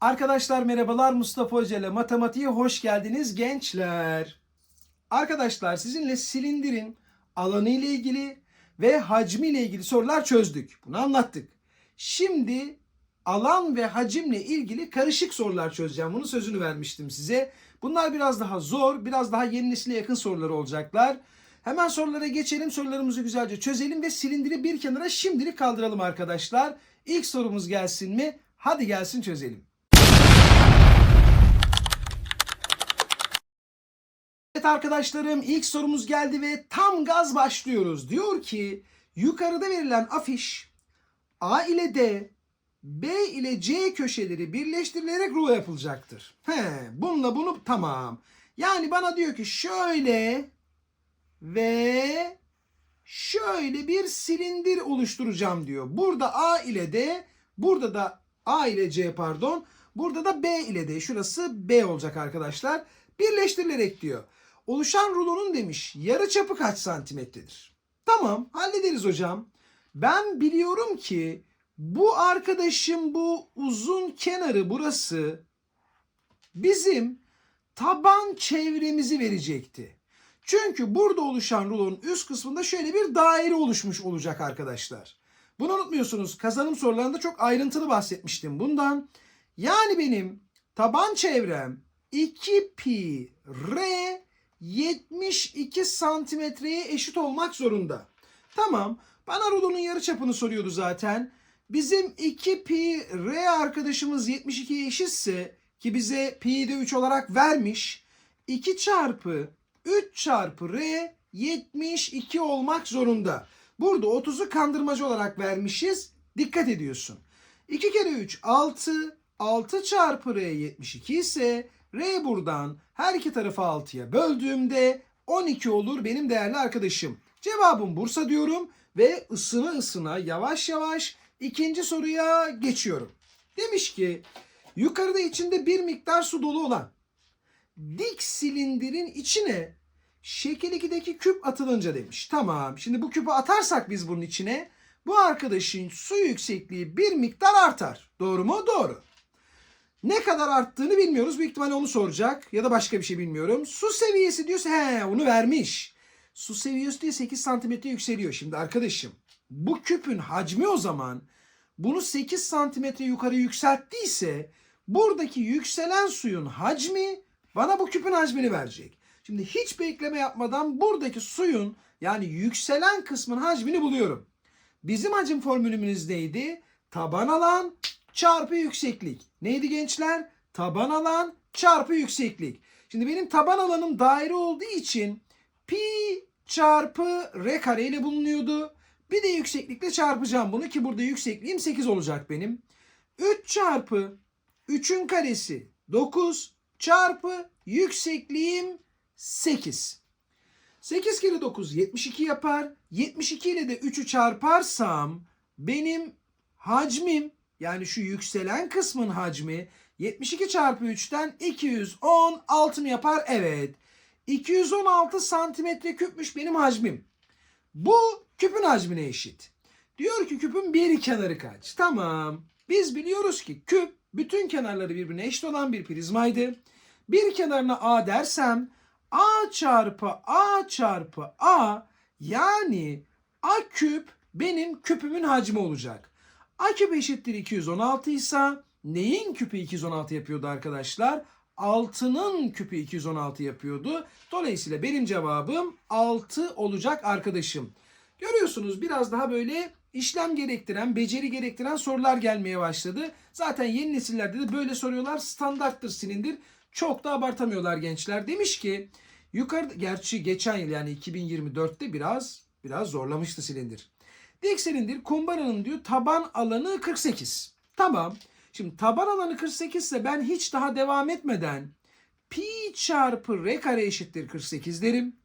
Arkadaşlar merhabalar Mustafa Hoca ile matematiğe hoş geldiniz gençler. Arkadaşlar sizinle silindirin alanı ile ilgili ve hacmi ile ilgili sorular çözdük. Bunu anlattık. Şimdi alan ve hacimle ilgili karışık sorular çözeceğim. Bunun sözünü vermiştim size. Bunlar biraz daha zor, biraz daha yeni nesile yakın sorular olacaklar. Hemen sorulara geçelim, sorularımızı güzelce çözelim ve silindiri bir kenara şimdilik kaldıralım arkadaşlar. İlk sorumuz gelsin mi? Hadi gelsin çözelim. Arkadaşlarım ilk sorumuz geldi ve tam gaz başlıyoruz. Diyor ki yukarıda verilen afiş A ile D, B ile C köşeleri birleştirilerek rulo yapılacaktır. He, bununla bunu tamam. Yani bana diyor ki şöyle ve şöyle bir silindir oluşturacağım diyor. Burada A ile D, burada da A ile C pardon, burada da B ile D. Şurası B olacak arkadaşlar. Birleştirilerek diyor. Oluşan rulonun demiş yarı çapı kaç santimetredir? Tamam hallederiz hocam. Ben biliyorum ki bu arkadaşım bu uzun kenarı burası bizim taban çevremizi verecekti. Çünkü burada oluşan rulonun üst kısmında şöyle bir daire oluşmuş olacak arkadaşlar. Bunu unutmuyorsunuz. Kazanım sorularında çok ayrıntılı bahsetmiştim bundan. Yani benim taban çevrem 2 pi r 72 santimetreye eşit olmak zorunda. Tamam. Bana rulonun yarıçapını soruyordu zaten. Bizim 2 pi r arkadaşımız 72'ye eşitse ki bize pi'yi de 3 olarak vermiş. 2 çarpı 3 çarpı r 72 olmak zorunda. Burada 30'u kandırmacı olarak vermişiz. Dikkat ediyorsun. 2 kere 3 6. 6 çarpı r 72 ise r buradan her iki tarafı 6'ya böldüğümde 12 olur benim değerli arkadaşım. Cevabım Bursa diyorum ve ısına ısına yavaş yavaş ikinci soruya geçiyorum. Demiş ki yukarıda içinde bir miktar su dolu olan dik silindirin içine şekil 2'deki küp atılınca demiş. Tamam şimdi bu küpü atarsak biz bunun içine bu arkadaşın su yüksekliği bir miktar artar. Doğru mu? Doğru. Ne kadar arttığını bilmiyoruz. Büyük ihtimalle onu soracak. Ya da başka bir şey bilmiyorum. Su seviyesi diyorsa he onu vermiş. Su seviyesi diye 8 santimetre yükseliyor. Şimdi arkadaşım bu küpün hacmi o zaman bunu 8 santimetre yukarı yükselttiyse buradaki yükselen suyun hacmi bana bu küpün hacmini verecek. Şimdi hiç bekleme yapmadan buradaki suyun yani yükselen kısmın hacmini buluyorum. Bizim hacim formülümüz neydi? Taban alan çarpı yükseklik. Neydi gençler? Taban alan çarpı yükseklik. Şimdi benim taban alanım daire olduğu için pi çarpı r kare ile bulunuyordu. Bir de yükseklikle çarpacağım bunu ki burada yüksekliğim 8 olacak benim. 3 çarpı 3'ün karesi 9 çarpı yüksekliğim 8. 8 kere 9 72 yapar. 72 ile de 3'ü çarparsam benim hacmim yani şu yükselen kısmın hacmi 72 çarpı 3'ten 216 mı yapar? Evet. 216 santimetre küpmüş benim hacmim. Bu küpün hacmine eşit. Diyor ki küpün bir kenarı kaç? Tamam. Biz biliyoruz ki küp bütün kenarları birbirine eşit olan bir prizmaydı. Bir kenarına A dersem A çarpı A çarpı A yani A küp benim küpümün hacmi olacak. A küp eşittir 216 ise neyin küpü 216 yapıyordu arkadaşlar? 6'nın küpü 216 yapıyordu. Dolayısıyla benim cevabım 6 olacak arkadaşım. Görüyorsunuz biraz daha böyle işlem gerektiren, beceri gerektiren sorular gelmeye başladı. Zaten yeni nesillerde de böyle soruyorlar. Standarttır silindir. Çok da abartamıyorlar gençler. Demiş ki yukarıda gerçi geçen yıl yani 2024'te biraz biraz zorlamıştı silindir. Dik silindir kumbaranın diyor taban alanı 48. Tamam. Şimdi taban alanı 48 ise ben hiç daha devam etmeden pi çarpı r kare eşittir 48 derim.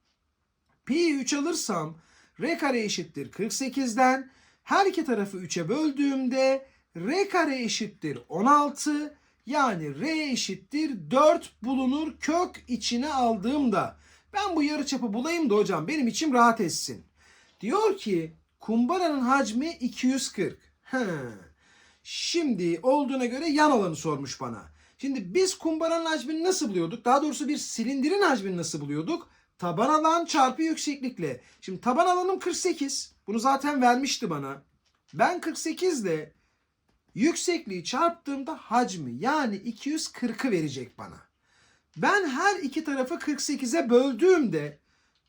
Pi 3 alırsam r kare eşittir 48'den her iki tarafı 3'e böldüğümde r kare eşittir 16 yani r eşittir 4 bulunur kök içine aldığımda. Ben bu yarıçapı bulayım da hocam benim içim rahat etsin. Diyor ki kumbaranın hacmi 240. He. Şimdi olduğuna göre yan alanı sormuş bana. Şimdi biz kumbaranın hacmini nasıl buluyorduk? Daha doğrusu bir silindirin hacmini nasıl buluyorduk? Taban alan çarpı yükseklikle. Şimdi taban alanım 48. Bunu zaten vermişti bana. Ben 48 ile yüksekliği çarptığımda hacmi yani 240'ı verecek bana. Ben her iki tarafı 48'e böldüğümde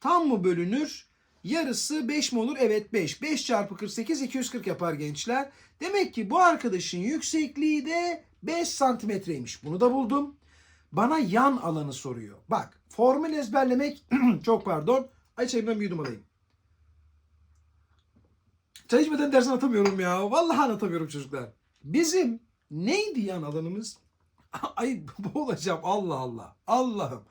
tam mı bölünür? Yarısı 5 mi olur? Evet 5. 5 çarpı 48 240 yapar gençler. Demek ki bu arkadaşın yüksekliği de 5 santimetreymiş. Bunu da buldum. Bana yan alanı soruyor. Bak formül ezberlemek çok pardon. Ay çayımdan bir yudum alayım. Çay içmeden ders anlatamıyorum ya. Vallahi anlatamıyorum çocuklar. Bizim neydi yan alanımız? Ay boğulacağım Allah Allah. Allah'ım.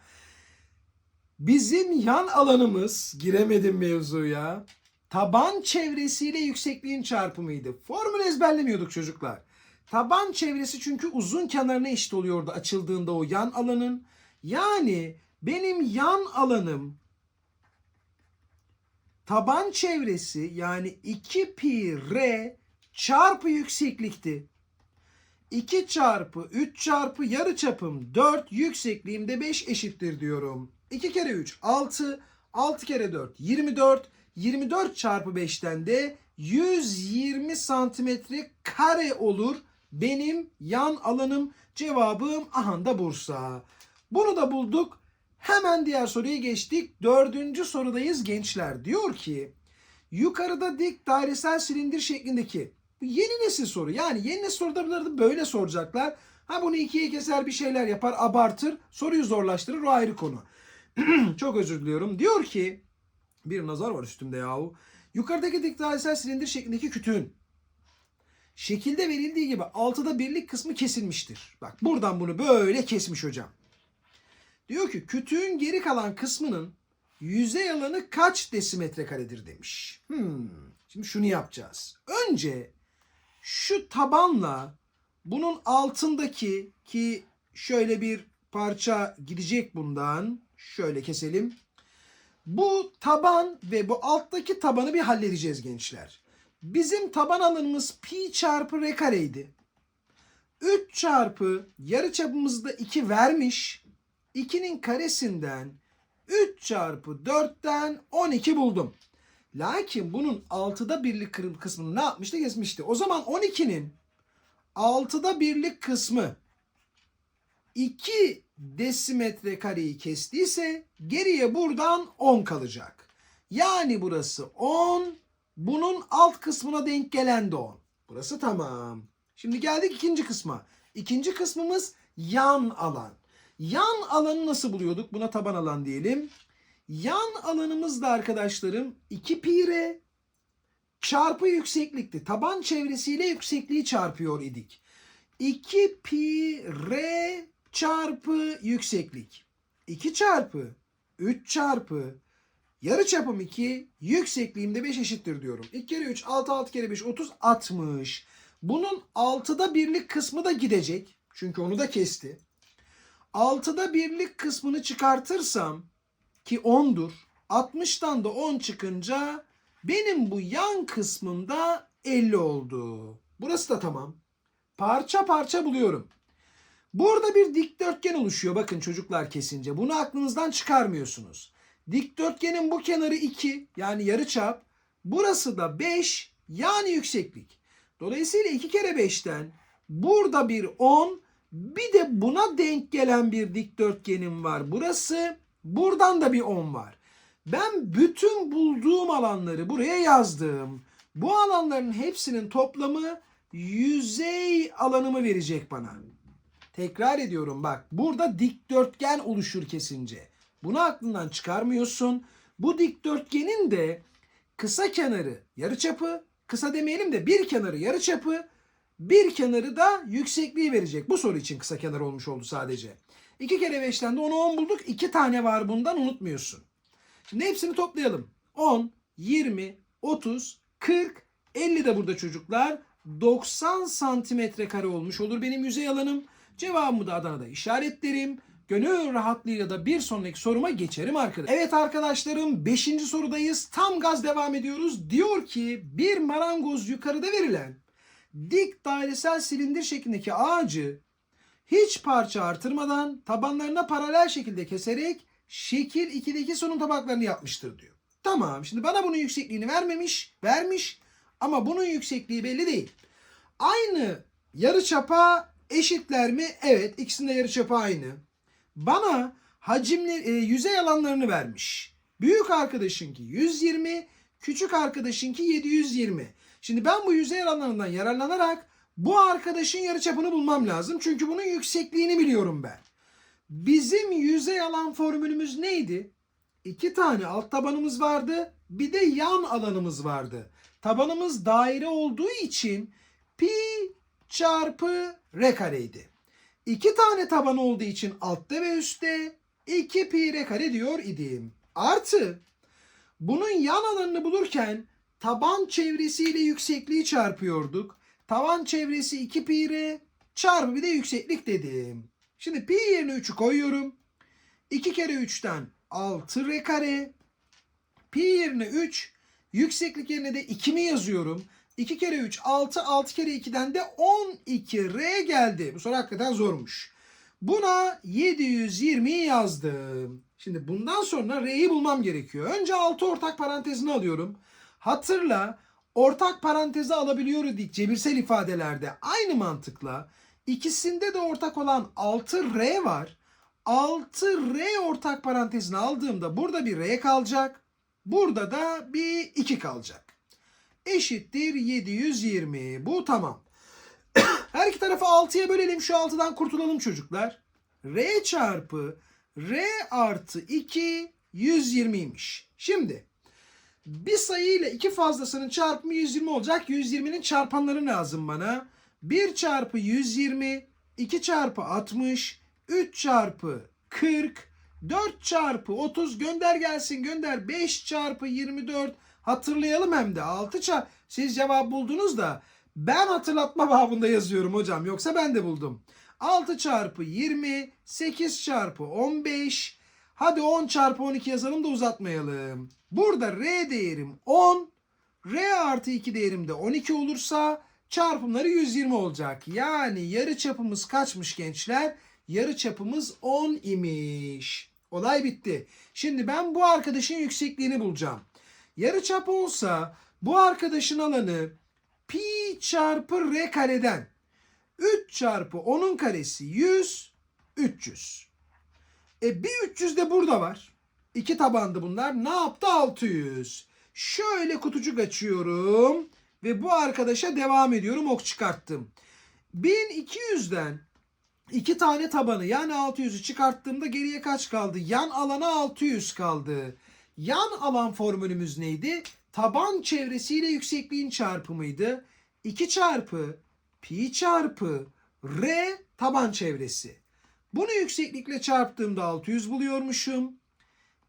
Bizim yan alanımız giremedim mevzuya. Taban çevresiyle yüksekliğin çarpımıydı. Formül ezberlemiyorduk çocuklar. Taban çevresi çünkü uzun kenarına eşit oluyordu açıldığında o yan alanın. Yani benim yan alanım taban çevresi yani 2 pi r çarpı yükseklikti. 2 çarpı 3 çarpı yarı çapım 4 yüksekliğim de 5 eşittir diyorum. 2 kere 3 6 6 kere 4 24 24 çarpı 5'ten de 120 santimetre kare olur benim yan alanım. Cevabım aha da Bursa. Bunu da bulduk. Hemen diğer soruya geçtik. Dördüncü sorudayız gençler. Diyor ki yukarıda dik dairesel silindir şeklindeki yeni nesil soru. Yani yeni nesil soruları böyle soracaklar. Ha bunu ikiye keser bir şeyler yapar abartır soruyu zorlaştırır o ayrı konu. Çok özür diliyorum. Diyor ki bir nazar var üstümde yahu. Yukarıdaki dik dairesel silindir şeklindeki kütüğün şekilde verildiği gibi altıda birlik kısmı kesilmiştir. Bak buradan bunu böyle kesmiş hocam. Diyor ki kütüğün geri kalan kısmının yüzey alanı kaç desimetre karedir demiş. Hmm. Şimdi şunu yapacağız. Önce şu tabanla bunun altındaki ki şöyle bir parça gidecek bundan. Şöyle keselim. Bu taban ve bu alttaki tabanı bir halledeceğiz gençler. Bizim taban alanımız pi çarpı r kareydi. 3 çarpı yarı çapımızda 2 vermiş. 2'nin karesinden 3 çarpı 4'ten 12 buldum. Lakin bunun 6'da birlik kısmını ne yapmıştı? Kesmişti. O zaman 12'nin 6'da birlik kısmı 2 desimetre kareyi kestiyse geriye buradan 10 kalacak. Yani burası 10, bunun alt kısmına denk gelen de 10. Burası tamam. Şimdi geldik ikinci kısma. İkinci kısmımız yan alan. Yan alanı nasıl buluyorduk? Buna taban alan diyelim. Yan alanımız da arkadaşlarım 2 pi r çarpı yükseklikti. Taban çevresiyle yüksekliği çarpıyor idik. 2 pi r çarpı yükseklik. 2 çarpı 3 çarpı yarı çapım 2 yüksekliğim de 5 eşittir diyorum. 2 kere 3 6 6 kere 5 30 60. Bunun 6'da birlik kısmı da gidecek. Çünkü onu da kesti. 6'da birlik kısmını çıkartırsam ki 10'dur. 60'tan da 10 çıkınca benim bu yan kısmımda 50 oldu. Burası da tamam. Parça parça buluyorum. Burada bir dikdörtgen oluşuyor bakın çocuklar kesince. Bunu aklınızdan çıkarmıyorsunuz. Dikdörtgenin bu kenarı 2 yani yarıçap. Burası da 5 yani yükseklik. Dolayısıyla 2 kere 5'ten burada bir 10 bir de buna denk gelen bir dikdörtgenim var. Burası buradan da bir 10 var. Ben bütün bulduğum alanları buraya yazdım. Bu alanların hepsinin toplamı yüzey alanımı verecek bana. Tekrar ediyorum bak burada dikdörtgen oluşur kesince. Bunu aklından çıkarmıyorsun. Bu dikdörtgenin de kısa kenarı yarıçapı, kısa demeyelim de bir kenarı yarıçapı, bir kenarı da yüksekliği verecek. Bu soru için kısa kenar olmuş oldu sadece. 2 kere 5'ten de 10'u 10 bulduk. 2 tane var bundan unutmuyorsun. Şimdi hepsini toplayalım. 10, 20, 30, 40, 50 de burada çocuklar. 90 santimetre kare olmuş olur benim yüzey alanım. Cevabımı da Adana'da işaretlerim. Gönül rahatlığıyla da bir sonraki soruma geçerim arkadaşlar. Evet arkadaşlarım 5. sorudayız. Tam gaz devam ediyoruz. Diyor ki bir marangoz yukarıda verilen dik dairesel silindir şeklindeki ağacı hiç parça artırmadan tabanlarına paralel şekilde keserek şekil 2'deki sonun tabaklarını yapmıştır diyor. Tamam şimdi bana bunun yüksekliğini vermemiş, vermiş ama bunun yüksekliği belli değil. Aynı yarıçapa eşitler mi? Evet ikisinin yarıçapı aynı. Bana hacimli e, yüzey alanlarını vermiş. Büyük arkadaşınki 120, küçük arkadaşınki 720. Şimdi ben bu yüzey alanlarından yararlanarak bu arkadaşın yarıçapını bulmam lazım. Çünkü bunun yüksekliğini biliyorum ben. Bizim yüzey alan formülümüz neydi? İki tane alt tabanımız vardı. Bir de yan alanımız vardı. Tabanımız daire olduğu için pi çarpı r kareydi. İki tane taban olduğu için altta ve üstte 2 pi r kare diyor idim. Artı bunun yan alanını bulurken taban çevresiyle yüksekliği çarpıyorduk. Taban çevresi 2 pi r çarpı bir de yükseklik dedim. Şimdi pi yerine 3'ü koyuyorum. 2 kere 3'ten 6 r kare. Pi yerine 3. Yükseklik yerine de 2 mi yazıyorum? 2 kere 3 6. 6 kere 2'den de 12 r geldi. Bu soru hakikaten zormuş. Buna 720 yazdım. Şimdi bundan sonra r'yi bulmam gerekiyor. Önce 6 ortak parantezini alıyorum. Hatırla ortak parantezi alabiliyoruz dik cebirsel ifadelerde. Aynı mantıkla ikisinde de ortak olan 6r var. 6r ortak parantezini aldığımda burada bir r kalacak. Burada da bir 2 kalacak. Eşittir 720. Bu tamam. Her iki tarafı 6'ya bölelim. Şu 6'dan kurtulalım çocuklar. R çarpı R artı 2 120'ymiş. Şimdi bir sayı ile iki fazlasının çarpımı 120 olacak. 120'nin çarpanları lazım bana. 1 çarpı 120, 2 çarpı 60, 3 çarpı 40, 4 çarpı 30 gönder gelsin gönder. 5 çarpı 24 hatırlayalım hem de 6 çarpı. Siz cevap buldunuz da ben hatırlatma babında yazıyorum hocam. Yoksa ben de buldum. 6 çarpı 20, 8 çarpı 15. Hadi 10 çarpı 12 yazalım da uzatmayalım. Burada R değerim 10. R artı 2 değerim de 12 olursa çarpımları 120 olacak. Yani yarı çapımız kaçmış gençler? Yarı çapımız 10 imiş. Olay bitti. Şimdi ben bu arkadaşın yüksekliğini bulacağım. Yarı çap 10'sa bu arkadaşın alanı pi çarpı r kareden 3 çarpı 10'un karesi 100 300. E bir 300 de burada var. İki tabandı bunlar. Ne yaptı? 600. Şöyle kutucuk açıyorum ve bu arkadaşa devam ediyorum. Ok çıkarttım. 1200'den iki tane tabanı yani 600'ü çıkarttığımda geriye kaç kaldı? Yan alana 600 kaldı. Yan alan formülümüz neydi? Taban çevresiyle yüksekliğin çarpımıydı. 2 çarpı pi çarpı r taban çevresi. Bunu yükseklikle çarptığımda 600 buluyormuşum.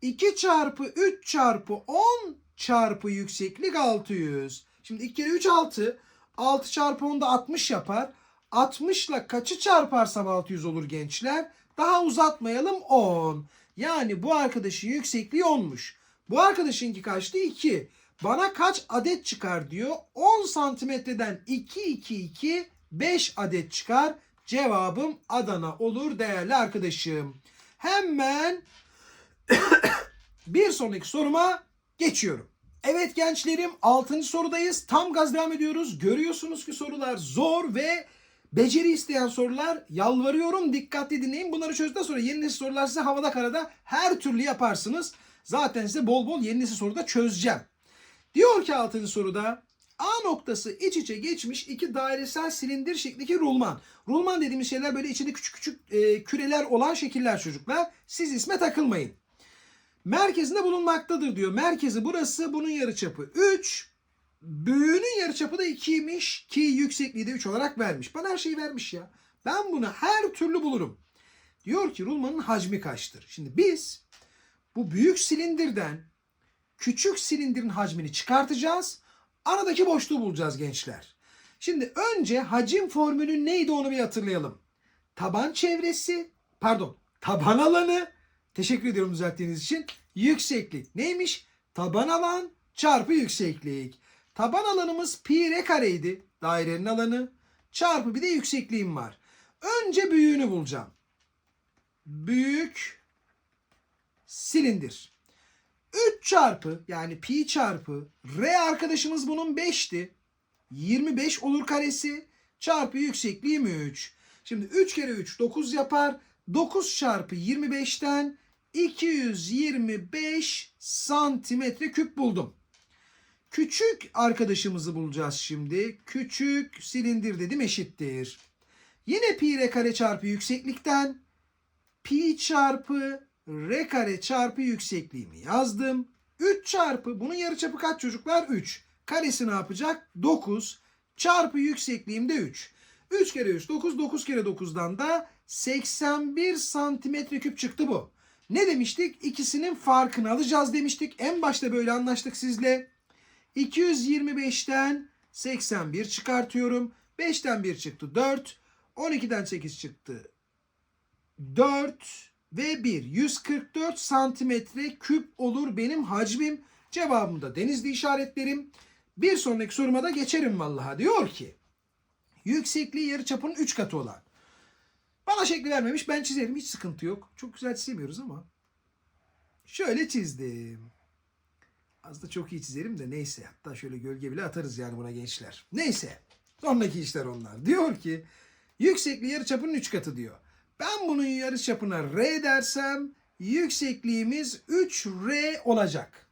2 çarpı 3 çarpı 10 çarpı yükseklik 600. Şimdi 2 kere 3 6. 6 çarpı 10 da 60 yapar. 60 ile kaçı çarparsam 600 olur gençler? Daha uzatmayalım 10. Yani bu arkadaşın yüksekliği 10'muş. Bu arkadaşınki kaçtı? 2. Bana kaç adet çıkar diyor. 10 santimetreden 2 2 2 5 adet çıkar. Cevabım Adana olur değerli arkadaşım. Hemen bir sonraki soruma geçiyorum. Evet gençlerim 6. sorudayız. Tam gaz devam ediyoruz. Görüyorsunuz ki sorular zor ve beceri isteyen sorular. Yalvarıyorum dikkatli dinleyin. Bunları çözdükten sonra yeni sorular size havada karada her türlü yaparsınız. Zaten size bol bol yeni nesil soruda çözeceğim. Diyor ki 6. soruda A noktası iç içe geçmiş iki dairesel silindir şeklindeki rulman. Rulman dediğimiz şeyler böyle içinde küçük küçük e, küreler olan şekiller çocuklar. Siz isme takılmayın. Merkezinde bulunmaktadır diyor. Merkezi burası bunun yarıçapı 3. Büyüğünün yarıçapı da 2'ymiş ki yüksekliği de 3 olarak vermiş. Bana her şeyi vermiş ya. Ben bunu her türlü bulurum. Diyor ki rulmanın hacmi kaçtır? Şimdi biz bu büyük silindirden küçük silindirin hacmini çıkartacağız. Aradaki boşluğu bulacağız gençler. Şimdi önce hacim formülü neydi onu bir hatırlayalım. Taban çevresi, pardon, taban alanı, teşekkür ediyorum düzelttiğiniz için. Yükseklik neymiş? Taban alan çarpı yükseklik. Taban alanımız pi r kareydi. dairenin alanı çarpı bir de yüksekliğim var. Önce büyüğünü bulacağım. Büyük silindir. 3 çarpı yani pi çarpı r arkadaşımız bunun 5'ti. 25 olur karesi çarpı yüksekliğim 3. Şimdi 3 kere 3 9 yapar. 9 çarpı 25'ten 225 santimetre küp buldum. Küçük arkadaşımızı bulacağız şimdi. Küçük silindir dedim eşittir. Yine pi r kare çarpı yükseklikten pi çarpı r kare çarpı yüksekliğimi yazdım. 3 çarpı bunun yarıçapı kaç çocuklar? 3. Karesi ne yapacak? 9 çarpı yüksekliğim de 3. 3 kere 3 9 9 kere 9'dan da 81 santimetre küp çıktı bu. Ne demiştik? İkisinin farkını alacağız demiştik. En başta böyle anlaştık sizle. 225'ten 81 çıkartıyorum. 5'ten 1 çıktı 4. 12'den 8 çıktı 4 ve 1. 144 santimetre küp olur benim hacmim. Cevabımı da denizli işaretlerim. Bir sonraki soruma da geçerim vallahi. Diyor ki yüksekliği yarıçapının 3 katı olan. Bana şekli vermemiş ben çizerim hiç sıkıntı yok. Çok güzel çizemiyoruz ama. Şöyle çizdim. Az da çok iyi çizerim de neyse. Hatta şöyle gölge bile atarız yani buna gençler. Neyse. Sonraki işler onlar. Diyor ki yüksekliği yarıçapının 3 katı diyor. Ben bunun yarıçapına R dersem yüksekliğimiz 3R olacak.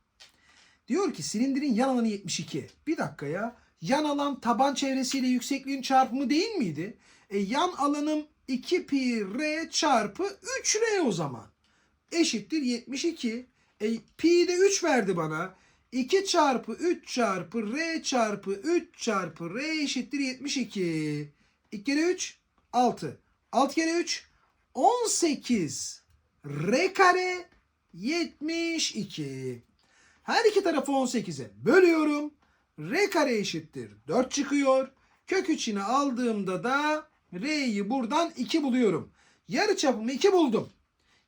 Diyor ki silindirin yan alanı 72. Bir dakika ya. Yan alan taban çevresiyle yüksekliğin çarpımı değil miydi? E, yan alanım 2 pi r çarpı 3r o zaman. Eşittir 72. E, pi de 3 verdi bana. 2 çarpı 3 çarpı r çarpı 3 çarpı r eşittir 72. 2 kere 3 6. 6 kere 3 18. R kare 72. Her iki tarafı 18'e bölüyorum. R kare eşittir 4 çıkıyor. Kök içine aldığımda da R'yi buradan 2 buluyorum. Yarı çapımı 2 buldum.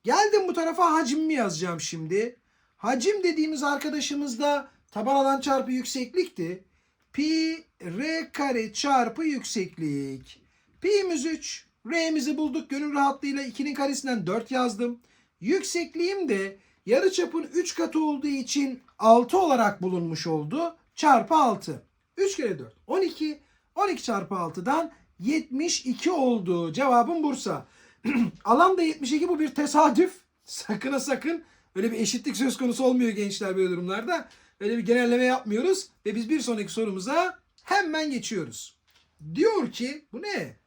Geldim bu tarafa hacimimi yazacağım şimdi. Hacim dediğimiz arkadaşımız da taban alan çarpı yükseklikti. Pi R kare çarpı yükseklik. Pi'miz 3. R'mizi bulduk. Gönül rahatlığıyla 2'nin karesinden 4 yazdım. Yüksekliğim de yarıçapın 3 katı olduğu için 6 olarak bulunmuş oldu. Çarpı 6. 3 kere 4. 12. 12 çarpı 6'dan 72 oldu. Cevabım Bursa. Alan da 72 bu bir tesadüf. Sakın sakın. Öyle bir eşitlik söz konusu olmuyor gençler böyle durumlarda. Öyle bir genelleme yapmıyoruz. Ve biz bir sonraki sorumuza hemen geçiyoruz. Diyor ki bu ne?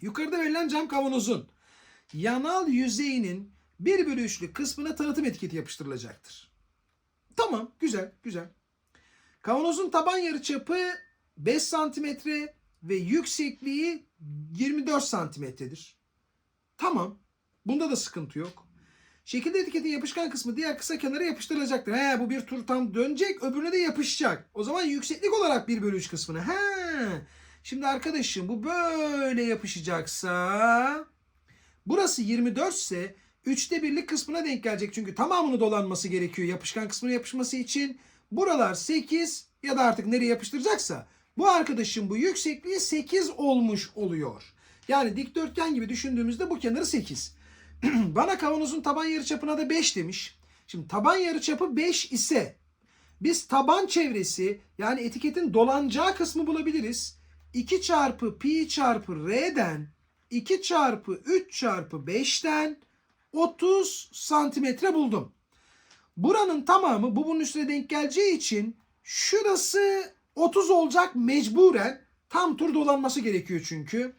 Yukarıda verilen cam kavanozun yanal yüzeyinin 1 bölü 3'lük kısmına tanıtım etiketi yapıştırılacaktır. Tamam güzel güzel. Kavanozun taban yarıçapı 5 santimetre ve yüksekliği 24 santimetredir. Tamam. Bunda da sıkıntı yok. Şekilde etiketin yapışkan kısmı diğer kısa kenara yapıştırılacaktır. He bu bir tur tam dönecek öbürüne de yapışacak. O zaman yükseklik olarak 1 bölü 3 kısmına. He. Şimdi arkadaşım bu böyle yapışacaksa burası 24 ise 3'te birlik kısmına denk gelecek. Çünkü tamamını dolanması gerekiyor yapışkan kısmına yapışması için. Buralar 8 ya da artık nereye yapıştıracaksa bu arkadaşın bu yüksekliği 8 olmuş oluyor. Yani dikdörtgen gibi düşündüğümüzde bu kenarı 8. Bana kavanozun taban yarıçapına da 5 demiş. Şimdi taban yarıçapı 5 ise biz taban çevresi yani etiketin dolanacağı kısmı bulabiliriz. 2 çarpı pi çarpı r'den 2 çarpı 3 çarpı 5'ten 30 santimetre buldum. Buranın tamamı bu bunun üstüne denk geleceği için şurası 30 olacak mecburen. Tam tur dolanması gerekiyor çünkü.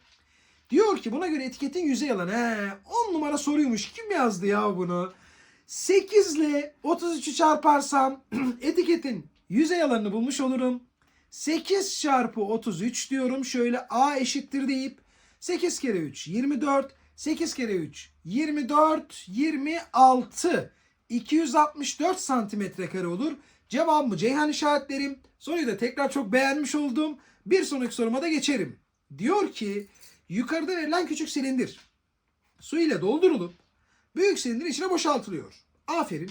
Diyor ki buna göre etiketin yüzey alanı. He, 10 numara soruymuş. Kim yazdı ya bunu? 8 ile 33'ü çarparsam etiketin yüzey alanını bulmuş olurum. 8 çarpı 33 diyorum. Şöyle A eşittir deyip 8 kere 3 24. 8 kere 3 24 26 264 santimetre kare olur. Cevabımı Ceyhan işaretlerim. Soruyu da tekrar çok beğenmiş oldum. Bir sonraki soruma da geçerim. Diyor ki yukarıda verilen küçük silindir su ile doldurulup büyük silindirin içine boşaltılıyor. Aferin.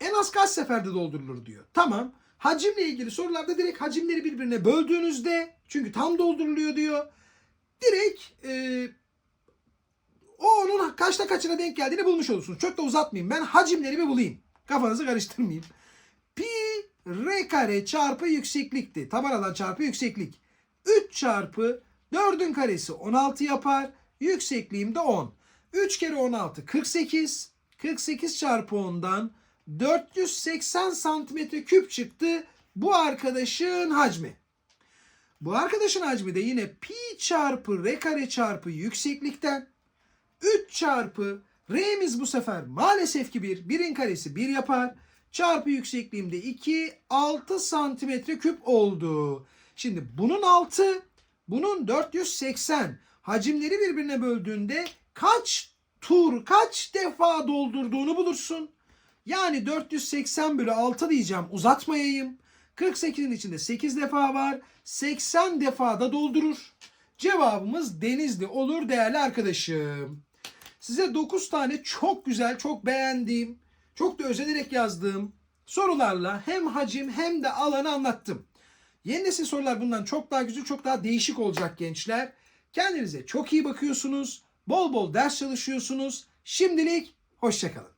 En az kaç seferde doldurulur diyor. Tamam. Hacimle ilgili sorularda direkt hacimleri birbirine böldüğünüzde çünkü tam dolduruluyor diyor. Direkt e, o onun kaçta kaçına denk geldiğini bulmuş olursunuz. Çok da uzatmayayım. Ben hacimleri bir bulayım. Kafanızı karıştırmayayım. Pi r kare çarpı yükseklikti. Taban alan çarpı yükseklik. 3 çarpı 4'ün karesi 16 yapar. Yüksekliğim de 10. 3 kere 16 48. 48 çarpı 10'dan 480 santimetre küp çıktı. Bu arkadaşın hacmi. Bu arkadaşın hacmi de yine pi çarpı r kare çarpı yükseklikten 3 çarpı r'miz bu sefer maalesef ki 1. 1'in karesi 1 yapar. Çarpı yüksekliğimde 2 6 santimetre küp oldu. Şimdi bunun 6 bunun 480 hacimleri birbirine böldüğünde kaç tur kaç defa doldurduğunu bulursun. Yani 480 bölü 6 diyeceğim uzatmayayım. 48'in içinde 8 defa var. 80 defa da doldurur. Cevabımız Denizli olur değerli arkadaşım. Size 9 tane çok güzel, çok beğendiğim, çok da özenerek yazdığım sorularla hem hacim hem de alanı anlattım. Yeni nesil sorular bundan çok daha güzel, çok daha değişik olacak gençler. Kendinize çok iyi bakıyorsunuz. Bol bol ders çalışıyorsunuz. Şimdilik hoşçakalın.